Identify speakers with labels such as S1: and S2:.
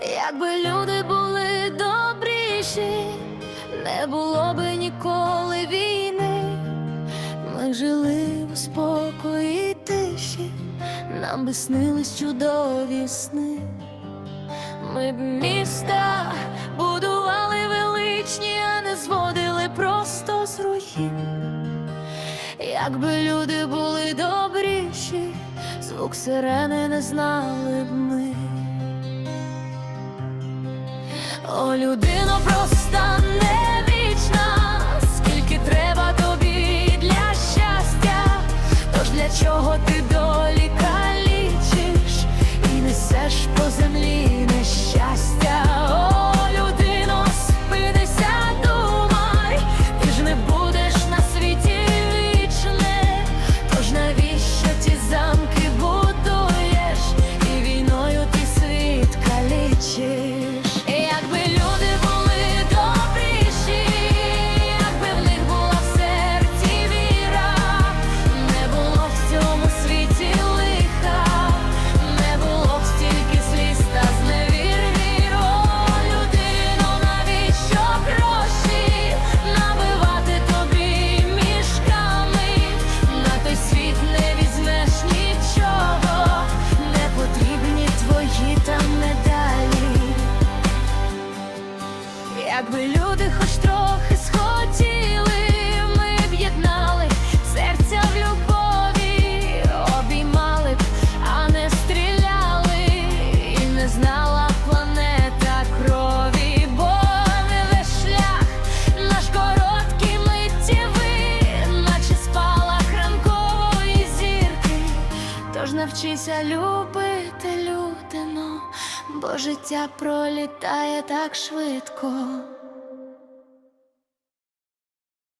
S1: Якби люди були добріші, не було би ніколи війни. Ми жили у спокої тиші, нам би снились чудові сни. Ми б міста будували величні, а не зводили просто з руїн. Якби люди були добріші, звук сирени не знали б ми. О, людино проста не вічна, скільки треба тобі для щастя, тож для чого ти долі навчися любити людину, бо життя пролітає так швидко.